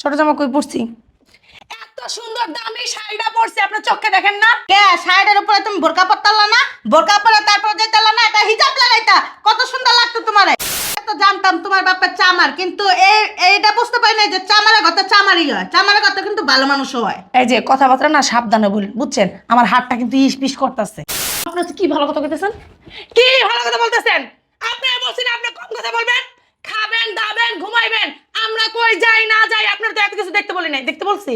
ছোট জামা কই পরছি? এত সুন্দর দামি শাড়িটা পরছি আপনার চোখে দেখেন না? কে? শাড়ির উপরে তুমি বোরকা পরতালা না? বোরকা পরে তারপর যেতালা না? এটা হিজাব লাগাইতা। কত সুন্দর লাগতো তোমারে। তো জানতাম তোমার বাপের চামার কিন্তু এই এইটা বুঝতে পারি না যে চামারের কথা চামারই হয়। চামারের কথা কিন্তু ভালো মানুষ হয়। এই যে কথাবার্তা না সাবধানে বলুন বুঝছেন? আমার হাতটা কিন্তু ইস পিস করতেছে। আপনার কি ভালো কথা বলতেছেন কি ভালো কথা বলতেছেন? আপনি বলছেন আপনি কম কথা বলবেন? খাবেন দাবেন ঘুমাইবেন। আমরা কই যাই না যাই আপনার তো এত কিছু দেখতে বলি নাই। দেখতে বলছি?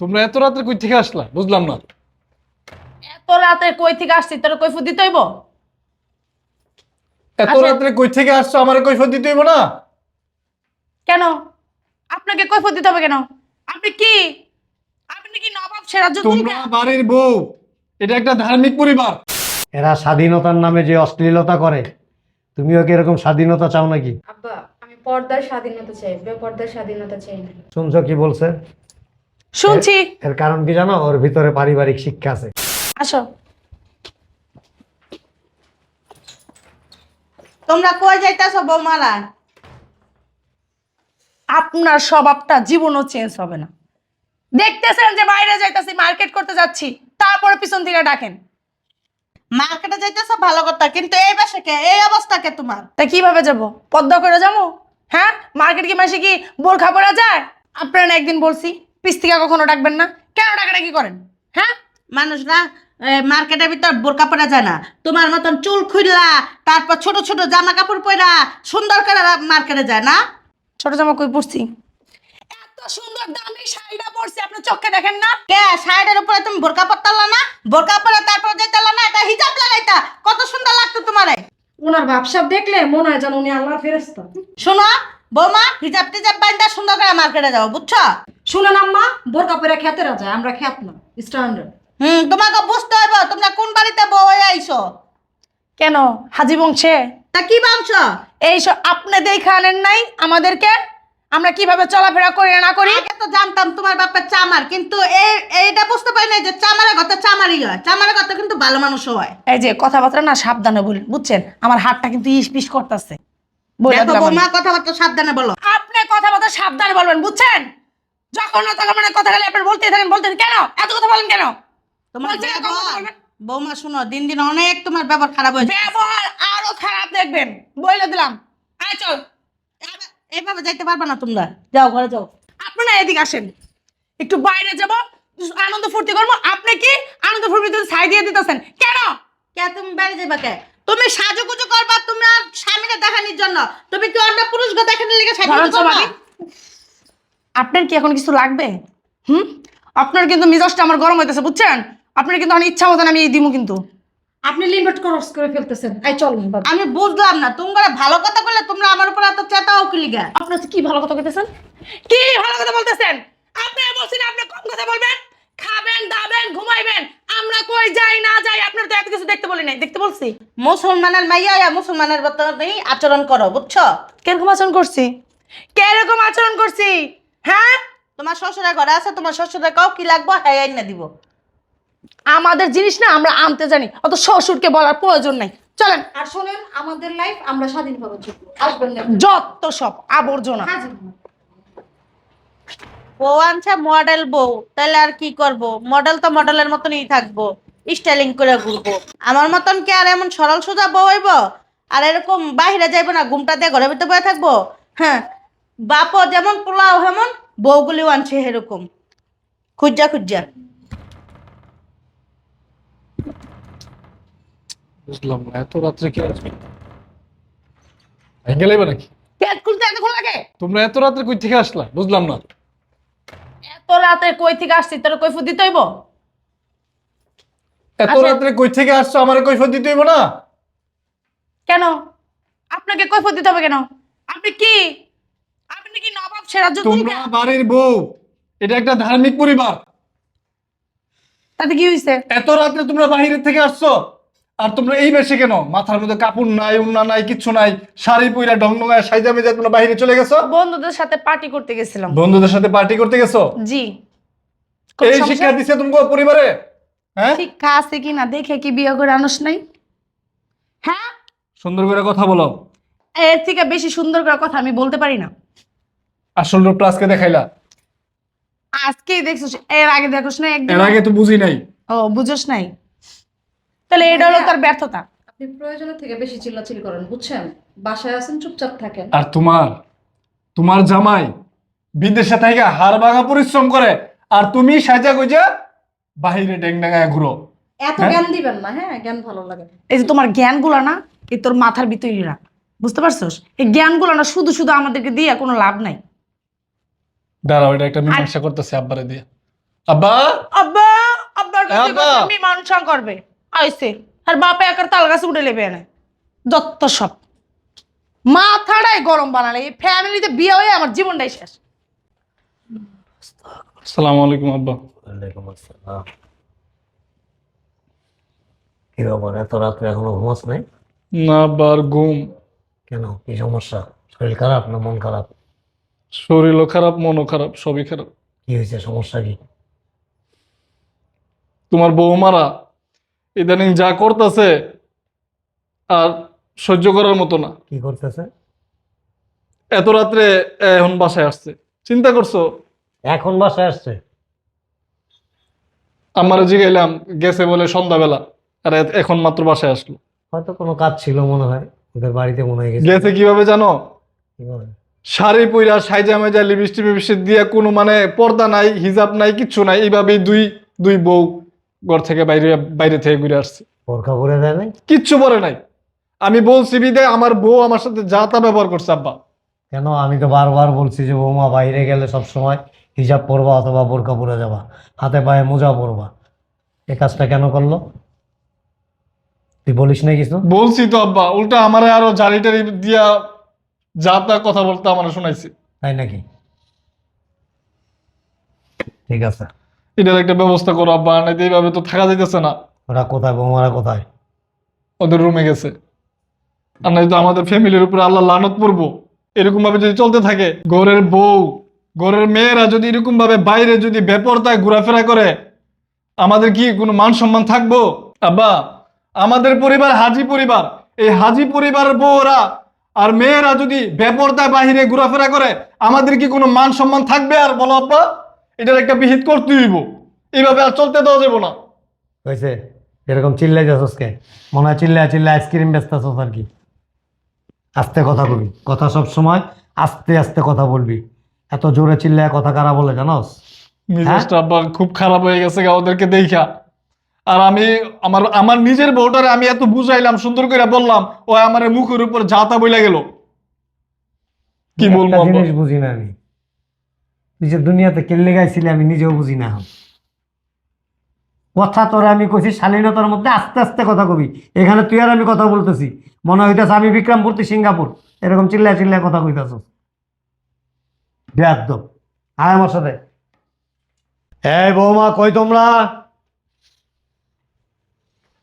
তোমরা এত রাত্রে কই থেকে আসলা? বুঝলাম না। এত রাতে কই থেকে আসছি? তোর কই ফুদি তৈব এত আচ্ছা। রাত্রে কই থেকে আসছো? আমার কৈফত দিতে হইব না? কেন? আপনাকে কই ফুদি হবে কেন? আপনি কি? আপনি কি নবাব সেরাজ তোমরা বাড়ির বউ। এটা একটা ধার্মিক পরিবার। এরা স্বাধীনতার নামে যে অশ্লীলতা করে তুমিও কি এরকম স্বাধীনতা চাও নাকি? আব্বা আমি পর্দার স্বাধীনতা চাই বেপর্দার স্বাধীনতা চাই। না শুনছো কি বলছে? শুনছি। এর কারণ কি জানো? ওর ভিতরে পারিবারিক শিক্ষা আছে। আসো। তোমরা কই যাইতাছো বৌমারা আপনার স্বভাবটা জীবনও চেঞ্জ হবে না। দেখতেছেন যে বাইরে যাইতাছি মার্কেট করতে যাচ্ছি তারপরে পিছন থেকে ডাকেন। মার্কেটে যাইতেছো ভালো কথা। কিন্তু এই বাসে কে? এই অবস্থা কে তোমার? তা কীভাবে যাব? পদ্মা করে যাব? হ্যাঁ? মার্কেট কি মাসে কি বোরখা পরা যায়? আপনারা না একদিন বলছি পিস্তিকা কখনো ডাকবেন না। কেন ডাকাডাকি করেন? হ্যাঁ? মানুষরা এ, মার্কেটের ভিতর বোরকা পরা যায় না। তোমার মতন চুল খুললা তারপর ছোট ছোট জামা কাপড় পরা সুন্দর করে মার্কেটে যায় না? ছোট জামা কই এত সুন্দর দামি শাড়িটা পরছি আপনার চোখে দেখেন না? কে শাড়ির উপরে তুমি বোরকা পরতালা না? বোরকা পরে তারপর যেতালা না এটা হিজাব লাগাইতা কত সুন্দর লাগতো তোমারে। ওনার ব্যবসাপ দেখলে মনে হয় যেন উনি আল্লাহর ফেরেস্তা শোনো বৌমা হিজাব টিজাব বাইন্দা সুন্দর করে মার্কেটে যাও বুঝছ? শুনেন আম্মা বোরকা পরে খেতে রাজা আমরা খেত না স্ট্যান্ডার্ড হুম তোমাকে বুঝতে হইব তোমরা কোন বাড়িতে বউ হয়ে আইছো? কেন? হাজি বংশে? তা কি এই সব আপনি দেখে আনেন নাই আমাদেরকে? আমরা কীভাবে চলাফেরা করি না করি? আগে তো জানতাম তোমার বাপের চামার কিন্তু এই এইটা বুঝতে পারি না যে চামারের কথা চামারই হয়। চামারের কথা কিন্তু ভালো মানুষ হয়। এই যে কথাবার্তা না সাবধানে বলুন বুঝছেন? আমার হাতটা কিন্তু ইস পিস করতেছে। বৌমা কথাবার্তা সাবধানে বলো। আপনি কথাবার্তা সাবধানে বলবেন বুঝছেন? যখন না তখন মানে কথা গেলে আপনি বলতে থাকেন বলতে থাকেন। কেন? এত কথা বলেন কেন? তোমার। বৌমা শুনো দিন দিন অনেক তোমার ব্যবহার খারাপ হয়েছে। ব্যবহার আরও খারাপ দেখবেন। বলে দিলাম। আয় চল। এভাবে- যাইতে পারবে না তোমরা। যাও ঘরে যাও। আপনারা এদিকে আসেন। একটু বাইরে যাব আনন্দ ফুর্তি করব। আপনি কি আনন্দ ফুর্তি ছাই দিয়ে দিতেছেন? কেন? কে তুমি বাইরে যাবে কে? তুমি সাজুগুজু করবা তুমি আর স্বামীকে দেখানোর জন্য। তুমি কি অন্য পুরুষকে দেখানোর লেগে সাজুগুজু করবা? আপনার কি এখন কিছু লাগবে? হুম? আপনার কিন্তু মিজাজটা আমার গরম হইতেছে বুঝছেন? আপনার কিন্তু আমার ইচ্ছা মতন আমি এই দিব কিন্তু। আপনি লিমিট ক্রস করে ফেলতেছেন। এই চল আমি বুঝলাম না তোমরা ভালো কথা বললে তোমরা আমার উপর এত চেতাও কি লিগা? আপনার কি ভালো কথা বলতেছেন কি ভালো কথা বলতেছেন? আপনি বলছেন আপনি কম কথা বলবেন? খাবেন দাবেন ঘুমাইবেন। আমরা কই যাই না যাই আপনার তো এত কিছু দেখতে বলি নাই দেখতে বলছি। মুসলমানের মাইয়া ইয়া মুসলমানের বর্তমানে আচরণ করো বুঝছ? কীরকম আচরণ করছি? কীরকম আচরণ করছি? হ্যাঁ? তোমার শ্বশুরের ঘরে আছে তোমার শ্বশুরের কাউ কি লাগবো হ্যাঁ এনে দিব। আমাদের জিনিস না আমরা আনতে জানি অত শ্বশুরকে বলার প্রয়োজন নাই। চলেন। আর শোনেন আমাদের লাইফ আমরা স্বাধীনভাবে চলবো। আসবেন না যত সব আবর্জনা। বউ আনছে মডেল বউ তাহলে আর কি করব? মডেল তো মডেলের মতনই থাকব স্টাইলিং করে ঘুরবো। আমার মতন কি আর এমন সরল সোজা বউ হইব? আর এরকম বাইরে যাইবো না ঘুমটা দিয়ে ঘরে ভিতরে বয়ে থাকব? হ্যাঁ বাপও যেমন পোলাও হেমন বউগুলিও আনছে এরকম। খুঁজা খুঁজা। বুঝলাম না এত রাত্রে কি আসবে ভেঙে লেবে নাকি? পেট খুলতে এতক্ষণ লাগে তোমরা এত রাত্রে কই থেকে আসলা? বুঝলাম না। এত রাতে কই থেকে তোর এত আচ্ছা। রাত্রে কই থেকে আসছো? আমার কৈফত দিতে হইব না? কেন? আপনাকে কই দিতে হবে কেন? আপনি কি? আপনি কি নবাব সেরাজ তোমরা বাড়ির বউ। এটা একটা ধার্মিক পরিবার। তাতে কি হয়েছে এত রাত্রে তোমরা বাহিরের থেকে আসছো? আর তোমরা এই বেশি কেন? মাথার মধ্যে কাপড় নাই উন্না নাই কিচ্ছু নাই শাড়ি পইরা ঢং ঢঙায় সাইজা মেজা তোমরা বাহিরে চলে গেছো? বন্ধুদের সাথে পার্টি করতে গেছিলাম। বন্ধুদের সাথে পার্টি করতে গেছো? জি। এই শিক্ষা দিছে তোমাকে পরিবারে? হ্যাঁ? শিক্ষা আছে কি না দেখে কি বিয়ে করে আনুস নাই? হ্যাঁ? সুন্দর করে কথা বলো। এর থেকে বেশি সুন্দর করে কথা আমি বলতে পারি না। আসল রূপটা আজকে দেখাইলা। আজকেই দেখছিস এর আগে দেখোস না একদিন এর আগে তো বুঝি নাই। ও বুঝোস নাই? তাহলে এটা হলো তার ব্যর্থতা। আপনি প্রয়োজনের থেকে বেশি চিল্লাচিল্লি করেন বুঝছেন? বাসায় আছেন চুপচাপ থাকেন। আর তোমার তোমার জামাই বিদেশে থেকে হাড় ভাঙা পরিশ্রম করে আর তুমি সাজা গুজা বাহিরে ডেংডাঙ্গায় ঘুরো। এত হ্যাঁ? জ্ঞান দিবেন না হ্যাঁ? জ্ঞান ভালো লাগে। এই যে তোমার জ্ঞানগুলো না এই তোর মাথার ভিতরে রাখ। বুঝতে পারছস? এই জ্ঞানগুলো না শুধু শুধু আমাদেরকে দিয়ে কোনো লাভ নাই। দাঁড়াও এটা একটা মীমাংসা করতেছে আব্বারে দিয়ে। আব্বা! আব্বা! আব্বার কাছে আব্বা। মীমাংসা করবে। আইছে। আর বাপে একার তাল গাছে উঠে লেবে না যত সব। মাথাটাই গরম বানালে। এই ফ্যামিলিতে বিয়ে হয়ে আমার জীবনটাই শেষ। আসসালামু আলাইকুম আব্বা। ওয়ালাইকুম আসসালাম। কি ব্যাপার এত রাত্রে এখনও ঘুমাস নাই? না আব্বা আর ঘুম। কেন? কি সমস্যা? শরীর খারাপ না মন খারাপ? শরীরও খারাপ মনও খারাপ সবই খারাপ। কি হয়েছে? সমস্যা কি? তোমার বৌমারা ইদানিং যা করতেছে আর সহ্য করার মতো না। কি করতেছে? এত রাত্রে এখন বাসায় আসছে। চিন্তা করছ? এখন বাসায় আসছে? আমার জিগাইলাম গেছে বলে সন্ধ্যাবেলা আর এখন মাত্র বাসায় আসলো। হয়তো কোনো কাজ ছিল মনে হয় ওদের বাড়িতে মনে হয় গেছে। গেছে কীভাবে জানো? শাড়ি পইরা সাইজা মেজা লিপস্টিক মিপস্টিক দিয়ে কোনো মানে পর্দা নাই হিজাব নাই কিচ্ছু নাই এইভাবেই দুই দুই বউ ঘর থেকে বাইরে বাইরে থেকে ঘুরে আসছে। বোরখা পরে দেয় নাই? কিচ্ছু পরে নাই। আমি বলছি বিদে আমার বউ আমার সাথে যা তা ব্যবহার করছে আব্বা। কেন? আমি তো বারবার বলছি যে বৌমা বাইরে গেলে সব সময় হিজাব পরবা অথবা বোরকা পরে যাবা। হাতে পায়ে মোজা পরবা। এ কাজটা কেন করল? তুই বলিস না কিছু? বলছি তো আব্বা উল্টা আমারে আরও জারি টারি দিয়া যা তা কথা বলতে আমার শোনাইছে। তাই নাকি? ঠিক আছে। এটার একটা ব্যবস্থা করো আব্বা। নাইতে এইভাবে তো থাকা যাইতেছে না। ওরা কোথায় বৌমারা কোথায়? ওদের রুমে গেছে। আর নাই তো আমাদের ফ্যামিলির উপরে আল্লাহ লানত পড়ব। এরকম ভাবে যদি চলতে থাকে ঘরের বউ ঘরের মেয়েরা যদি এরকম ভাবে বাইরে যদি বেপরতায় ঘোরাফেরা করে আমাদের কি কোনো মান সম্মান থাকব? আব্বা আমাদের পরিবার হাজি পরিবার। এই হাজি পরিবারের বউরা আর মেয়েরা যদি বেপরতায় বাহিরে ঘোরাফেরা করে আমাদের কি কোনো মান সম্মান থাকবে আর বলো আব্বা? এটার একটা বিহিত করতে হইব। এইভাবে আর চলতে দেওয়া যাব না। হয়েছে এরকম চিল্লাই যাচ্ছস কে মনে হয় চিল্লাই চিল্লাই আইসক্রিম বেচতেছস আর কি আস্তে কথা বলবি কথা সব সময় আস্তে আস্তে কথা বলবি। এত জোরে চিল্লায় কথা কারা বলে জানোস? মিজাজটা আব্বা খুব খারাপ হয়ে গেছে গা ওদেরকে দেখা আর আমি আমার আমার নিজের বউটারে আমি এত বুঝাইলাম সুন্দর করে বললাম ও আমার মুখের উপর যাতা বইলা গেল। কি বলব জিনিস বুঝি না আমি। তুই যে দুনিয়াতে কেল্লে গাইছিলি আমি নিজেও বুঝি না। কথা তোরা আমি কইছি শালীনতার মধ্যে আস্তে আস্তে কথা কবি। এখানে তুই আর আমি কথা বলতেছি। মনে হইতেছে আমি বিক্রমপুর তুই সিঙ্গাপুর? এরকম চিল্লায় চিল্লায় কথা কইতাছ। বেয়াদ্দ আয় আমার সাথে। এই বৌমা কই তোমরা?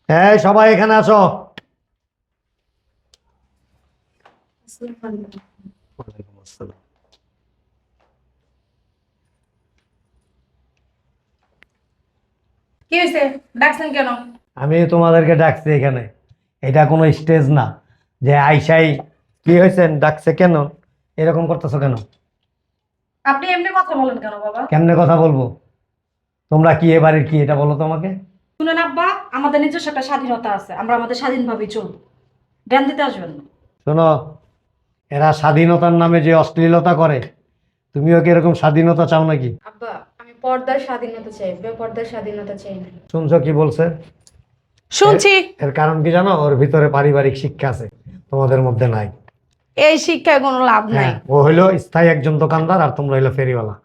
এই সবাই এখানে আসো। কি হয়েছে ডাকছেন কেন? আমি তোমাদেরকে ডাকছি এখানে। এটা কোনো স্টেজ না। যে আইসাই কি হয়েছেন ডাকছে কেন? এরকম করতেছো কেন? আপনি এমনি কথা বলেন কেন বাবা? কেমনে কথা বলব? তোমরা কি এ বাড়ির কি? এটা বলো তোমাকে। শুনেন আব্বা আমাদের নিজস্ব একটা স্বাধীনতা আছে। আমরা আমাদের স্বাধীনভাবেই চলবো। জ্ঞান দিতে আসবেন না। শোনো এরা স্বাধীনতার নামে যে অশ্লীলতা করে তুমিও কি এরকম স্বাধীনতা চাও নাকি? আব্বা পর্দার স্বাধীনতা চাই বেপর্দার স্বাধীনতা চাই। না শুনছো কি বলছে? শুনছি। এর কারণ কি জানো? ওর ভিতরে পারিবারিক শিক্ষা আছে তোমাদের মধ্যে নাই। এই শিক্ষায় কোনো লাভ নাই। হ্যাঁ ও হইল স্থায়ী একজন দোকানদার আর তোমরা হইল ফেরিওয়ালা।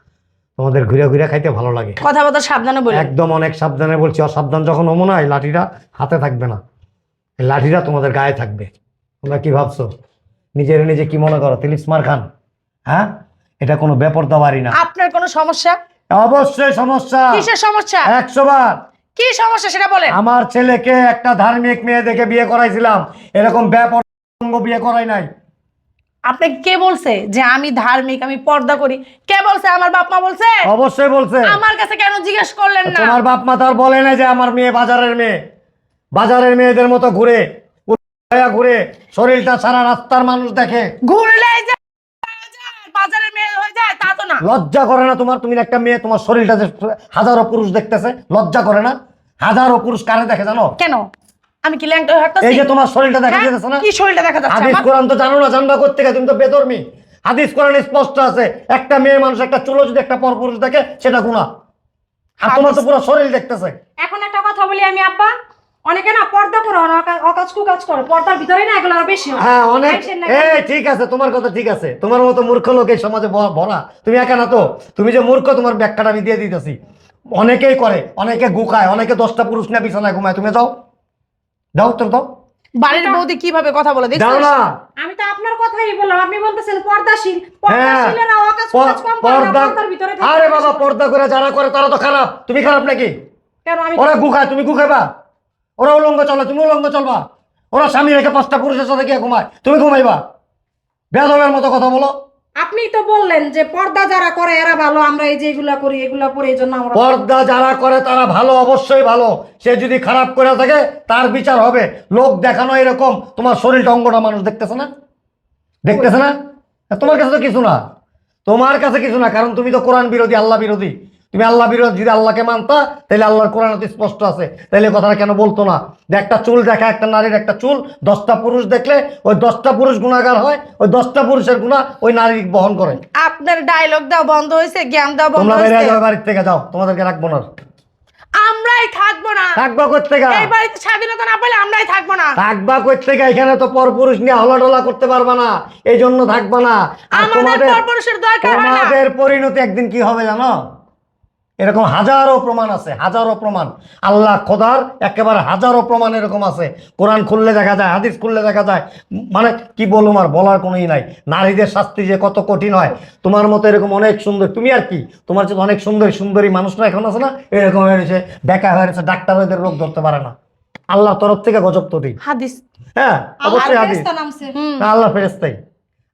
তোমাদের ঘুরে ঘুরে খাইতে ভালো লাগে। কথা বলতে সাবধানে বলি। একদম অনেক সাবধানে বলছি অসাবধান যখন হব না এই লাঠিটা হাতে থাকবে না। এই লাঠিটা তোমাদের গায়ে থাকবে। তোমরা কি ভাবছ? নিজের নিজে কি মনে করো? তিলিপসমার খান হ্যাঁ? এটা কোনো বেপরদা বাড়ি না। আপনার কোনো সমস্যা? অবশ্যই সমস্যা। কিসের সমস্যা? একশো বার। কি সমস্যা সেটা বলেন। আমার ছেলেকে একটা ধার্মিক মেয়ে দেখে বিয়ে করাইছিলাম। এরকম ব্যাপর বিয়ে করাই নাই। আপনি কে বলছে যে আমি ধার্মিক আমি পর্দা করি? কে বলছে? আমার বাপ মা বলছে? অবশ্যই বলছে। আমার কাছে কেন জিজ্ঞেস করলেন না? আমার বাপ মা তার বলে না যে আমার মেয়ে বাজারের মেয়ে। বাজারের মেয়েদের মতো ঘুরে ঘুরে শরীরটা সারা রাস্তার মানুষ দেখে। ঘুরলে যে বাজারের মেয়ে হয়ে যায় তা তো না। লজ্জা করে না তোমার? তুমি একটা মেয়ে তোমার শরীরটা যে হাজারো পুরুষ দেখতেছে লজ্জা করে না? হাজারো পুরুষ কারে দেখে জানো? কেন? আমি কি ল্যাংটা হয়ে হাঁটতাছি? এই যে তোমার শরীরটা দেখা হ্যাঁ? যেতেছে না? কি শরীরটা দেখা যাচ্ছে হাদিস? কোরআন তো জানো না জানবা কোথেকে তুমি তো বেদর্মী হাদিস কোরআন স্পষ্ট আছে একটা মেয়ে মানুষ একটা চুলো যদি একটা পরপুরুষ দেখে সেটা গুণা আর তোমার তো পুরো শরীর দেখতেছে। এখন একটা কথা বলি আমি আব্বা। অনেকে না পর্দা করে অকাজ কুকাজ করে পর্দার ভিতরে না এগুলো আরও বেশি হ্যাঁ। অনেক এই ঠিক আছে তোমার কথা ঠিক আছে। তোমার মতো মূর্খ লোক এই সমাজে ভরা। তুমি একা না তো? তুমি যে মূর্খ তোমার ব্যাখ্যাটা আমি দিয়ে দিতেছি। অনেকেই করে অনেকে গুকায় অনেকে দশটা পুরুষ না বিছানায় ঘুমায়। তুমি যাও। যাও তো দাও। বাড়ির বৌদি কীভাবে কথা বলে? যাও দেখছিস না। আমি তো আপনার কথাই বললাম। আপনি বলতেছেন পর্দাশীল। হ্যাঁ পর্দাশীলেরা অকাজ কুকাজ কম করে পর্দা পর্দার ভিতরে আরে বাবা পর্দা করে যারা করে তারা তো খারাপ। তুমি খারাপ নাকি? কেন? আমি ওরা গুখায় তুমি গুখাইবা ওরা উলঙ্গ চলে তুমি উলঙ্গ চলবা। ওরা স্বামী রেখে পাঁচটা পুরুষের সাথে গিয়ে ঘুমায় তুমি ঘুমাইবা। বেদবের মতো কথা বলো। আপনি তো বললেন যে পর্দা যারা করে এরা ভালো আমরা এই যে এগুলা করি এগুলা করি এই জন্য আমরা পর্দা যারা করে তারা ভালো অবশ্যই ভালো। সে যদি খারাপ করে থাকে তার বিচার হবে। লোক দেখানো এরকম তোমার শরীরটা অঙ্গটা মানুষ দেখতেছে না? দেখতেছে না? তোমার কাছে তো কিছু না। তোমার কাছে কিছু না কারণ তুমি তো কোরআন বিরোধী আল্লাহ বিরোধী। তুমি আল্লাহ বিরোধী যদি আল্লাহকে মানতা তাহলে আল্লাহর কোরআন স্পষ্ট আছে। তাহলে কথাটা কেন বলতো না? যে একটা চুল দেখা একটা নারীর একটা চুল দশটা পুরুষ দেখলে ওই দশটা পুরুষ গুণাগার হয় ওই দশটা পুরুষের গুণা ওই নারী বহন করে। আপনার ডায়লগ দাও বন্ধ হয়েছে জ্ঞান দাও বন্ধ তোমরা বেরিয়ে যাও বাড়ির থেকে যাও। তোমাদেরকে রাখব না। আমরাই থাকব না। থাকবা কোথেকে এই বাড়িতে স্বাধীনতা না পেলে আমরাই থাকব না। থাকবা কই থেকে এখানে তো পরপুরুষ নিয়ে হলাডলা করতে পারবা না। এই জন্য থাকবা না। আর আমাদের পরপুরুষের দরকার হয় না। তোমাদের পরিণতি একদিন কি হবে জানো? এরকম হাজারো প্রমাণ আছে হাজারো প্রমাণ। আল্লাহ খোদার একেবারে হাজারো প্রমাণ এরকম আছে। কোরআন খুললে দেখা যায় হাদিস খুললে দেখা যায়। মানে কি বলুম আর বলার কোনোই নাই। নারীদের শাস্তি যে কত কঠিন হয় তোমার মতো এরকম অনেক সুন্দর তুমি আর কি? তোমার চেয়ে অনেক সুন্দর সুন্দরী মানুষরা এখন আছে না? এরকম হয়ে হয়েছে বেকা হয়েছে ডাক্তার এদের রোগ ধরতে পারে না। আল্লাহর তরফ থেকে গজব তরি হাদিস। হ্যাঁ অবশ্যই হাদিস। আল্লাহ ফেরেস্তাই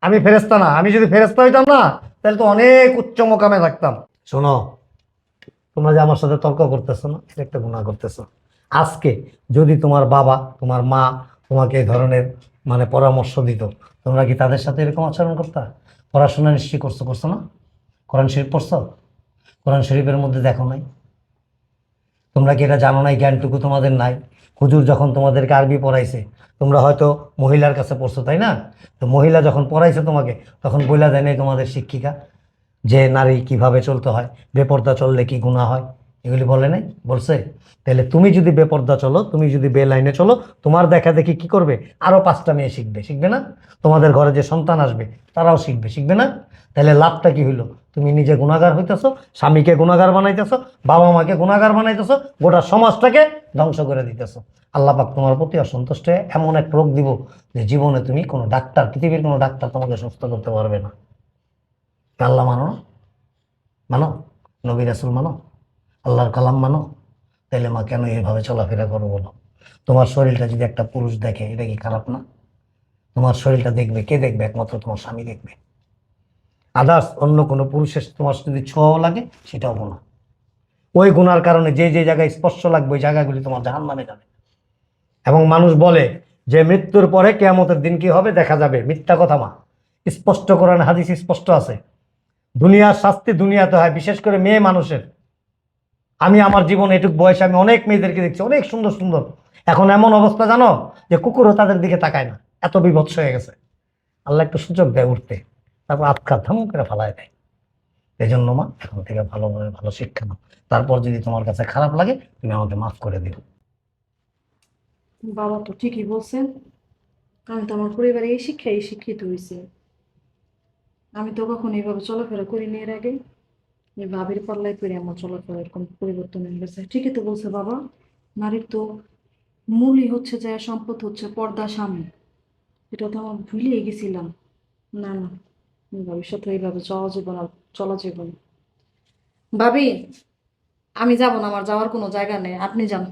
আমি ফেরেস্তা না আমি যদি ফেরেস্তা হইতাম না তাহলে তো অনেক উচ্চ মোকামে থাকতাম। শোনো তোমরা যে আমার সাথে তর্ক করতেছো না, এটা একটা গুণা করতেছো। আজকে যদি তোমার বাবা, তোমার মা তোমাকে এই ধরনের মানে পরামর্শ দিত, তোমরা কি তাদের সাথে এরকম আচরণ করতা? পড়াশোনা নিশ্চয়ই করছ করছ না? কোরআন শরীফ পড়ছো? কোরআন শরীফের মধ্যে দেখো নাই। তোমরা কি এটা জানো নাই, জ্ঞানটুকু তোমাদের নাই? হুজুর যখন তোমাদেরকে আরবি পড়াইছে, তোমরা হয়তো মহিলার কাছে পড়ছো, তাই না? তো মহিলা যখন পড়াইছে তোমাকে, তখন বইলা দেয় তোমাদের শিক্ষিকা। যে নারী কীভাবে চলতে হয়, বেপর্দা চললে কি গুণা হয়, এগুলি বলে নাই, বলছে? তাহলে তুমি যদি বেপর্দা চলো, তুমি যদি বে লাইনে চলো, তোমার দেখা দেখি কি করবে? আরও পাঁচটা মেয়ে শিখবে শিখবে না? তোমাদের ঘরে যে সন্তান আসবে, তারাও শিখবে শিখবে না? তাহলে লাভটা কি হইল? তুমি নিজে গুণাগার হইতেছো, স্বামীকে গুণাগার বানাইতেছো বাবা মাকে গুণাগার বানাইতেছো, গোটা সমাজটাকে ধ্বংস করে দিতেছো। আল্লাহ পাক তোমার প্রতি অসন্তুষ্ট এমন এক রোগ দিব যে জীবনে তুমি কোনো ডাক্তার, পৃথিবীর কোনো ডাক্তার তোমাকে সুস্থ করতে পারবে না। আল্লাহ মানো না মানো, নবী রাসুল মানো, আল্লাহর কালাম মানো, তাইলে মা কেন এইভাবে চলাফেরা করো বলো? তোমার শরীরটা যদি একটা পুরুষ দেখে, এটা কি খারাপ না? তোমার শরীরটা দেখবে, কে দেখবে? একমাত্র তোমার স্বামী দেখবে। আদার্স অন্য কোনো পুরুষের তোমার যদি ছোঁয়াও লাগে, সেটাও গুণা ওই গুণার কারণে যে যে জায়গায় স্পর্শ লাগবে, ওই জায়গাগুলি তোমার জাহান নামে যাবে। এবং মানুষ বলে যে, মৃত্যুর পরে কেয়ামতের দিন কি হবে? দেখা যাবে। মিথ্যা কথা মা। স্পষ্ট করেন হাদিস স্পষ্ট আছে। দুনিয়ার শাস্তি দুনিয়াতে হয়, বিশেষ করে মেয়ে মানুষের। আমি আমার জীবনে, এটুক বয়সে আমি অনেক মেয়েদেরকে দেখছি, অনেক সুন্দর সুন্দর। এখন এমন অবস্থা জানো যে কুকুরও তাদের দিকে তাকায় না। এত বিভৎস হয়ে গেছে। আল্লাহ একটু সুযোগ দেয় উঠতে। তারপর আটকা থাম করে ফালায় দেয়। এই জন্য মা, এখন থেকে ভালোভাবে ভালো শিক্ষা নাও। তারপর যদি তোমার কাছে খারাপ লাগে, তুমি আমাকে মাফ করে দিও। বাবা তো ঠিকই বলছেন। আমি তো আমার পরিবারে এই শিক্ষায় শিক্ষিত হয়েছি। আমি তো কখনো এইভাবে চলাফেরা করিনি এর আগে এই ভাবির পাল্লায় পড়ে আমার চলাফেরা এরকম পরিবর্তন হয়ে গেছে। ঠিকই তো বলছে বাবা, নারীর তো মূলই হচ্ছে যে সম্পদ হচ্ছে পর্দা স্বামী। এটা তো আমার ভুলিয়ে গেছিলাম। না না, ভবিষ্যতে এইভাবে চলা জীবন আর চলা জীবন ভাবি, আমি যাব না, আমার যাওয়ার কোনো জায়গা নেই, আপনি যান।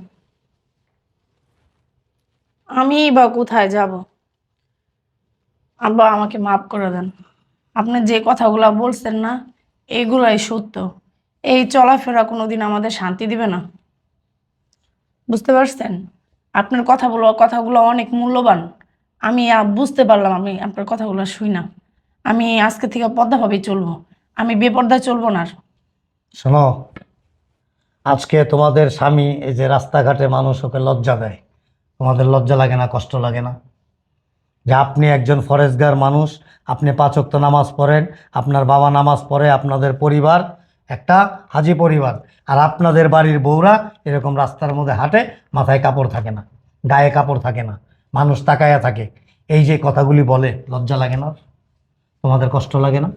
আমি বা কোথায় যাব? আব্বা, আমাকে মাফ করে দেন। আপনি যে কথাগুলো বলছেন না এইগুলাই সত্য। এই চলাফেরা কোনোদিন আমাদের শান্তি দিবে না। বুঝতে পারছেন? আপনার কথাগুলো কথাগুলো অনেক মূল্যবান। আমি বুঝতে পারলাম, আমি আপনার কথাগুলো শুই না। আমি আজকে থেকে পদ্মাভাবেই চলবো। আমি বেপর্দায় চলবো না আর। শোনো, আজকে তোমাদের স্বামী এই যে রাস্তাঘাটে মানুষ ওকে লজ্জা দেয়। তোমাদের লজ্জা লাগে না, কষ্ট লাগে না। যে আপনি একজন ফরেজগার মানুষ আপনি পাঁচক্ত নামাজ পড়েন আপনার বাবা নামাজ পড়ে আপনাদের পরিবার একটা হাজি পরিবার আর আপনাদের বাড়ির বউরা এরকম রাস্তার মধ্যে হাঁটে মাথায় কাপড় থাকে না গায়ে কাপড় থাকে না মানুষ তাকায়া থাকে। এই যে কথাগুলি বলে লজ্জা লাগে না? তোমাদের কষ্ট লাগে না?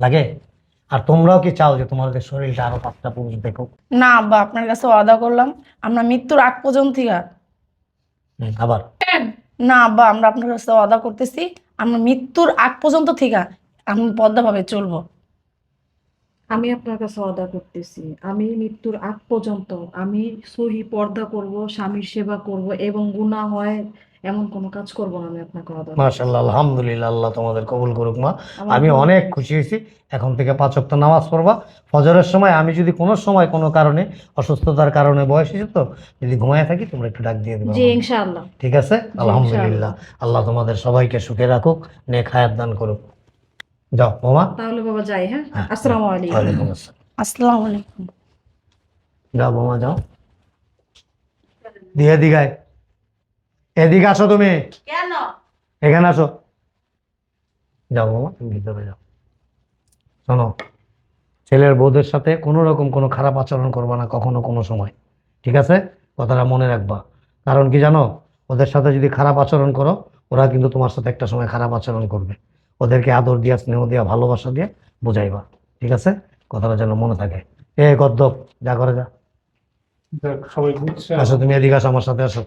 লাগে? আর তোমরাও কি চাও যে তোমাদের শরীরটা আরও পাঁচটা পুরুষ দেখো না আব্বা আপনার কাছে ওয়াদা করলাম আমরা মৃত্যুর আগ পর্যন্ত আবার? না, আব্বা, আমরা আপনার কাছে অদা করতেছি, আমরা মৃত্যুর আগ পর্যন্ত থিকা আমি পদ্মাভাবে চলবো। আমি আপনার কাছে অদা করতেছি, আমি মৃত্যুর আগ পর্যন্ত, আমি সহি পর্দা করব, স্বামীর সেবা করব এবং গুণা হয় এমন কোনো কাজ করব না আমি আপনাকে অর্ডার মাশাল্লাহ আলহামদুলিল্লাহ আল্লাহ তোমাদের কবুল করুক মা। আমি অনেক খুশি হয়েছি। এখন থেকে পাঁচ ওয়াক্ত নামাজ পড়বা। ফজরের সময় আমি যদি কোনো সময় কোনো কারণে অসুস্থতার কারণে বয়স এসে তো যদি ঘুমায় থাকি তোমরা একটু ডাক দিয়ে দেবে জি ইনশাআল্লাহ। ঠিক আছে? আলহামদুলিল্লাহ। আল্লাহ তোমাদের সবাইকে সুখে রাখুক নেক হায়াত দান করুক। যাও মামা। তাহলে বাবা যাই হ্যাঁ? হ্যাঁ। আসসালামু আলাইকুম। ওয়ালাইকুম আসসালাম। আসসালামু আলাইকুম। যাও বোমা যাও। দিয়ে দিঘায় এদিকে আসো তুমি। কেন? এখানে আসো। যাও তুমি ভিতরে যাও। শোনো ছেলের বউদের সাথে কোনো রকম কোনো খারাপ আচরণ করবা না কখনো কোনো সময় ঠিক আছে? কথাটা মনে রাখবা। কারণ কি জানো ওদের সাথে যদি খারাপ আচরণ করো ওরা কিন্তু তোমার সাথে একটা সময় খারাপ আচরণ করবে। ওদেরকে আদর দিয়া স্নেহ দিয়া ভালোবাসা দিয়ে বুঝাইবা ঠিক আছে? কথাটা যেন মনে থাকে। এ গদ্দপ যা করে যা। সবাই বুঝছে আসো তুমি এদিকে আসো আমার সাথে আসো।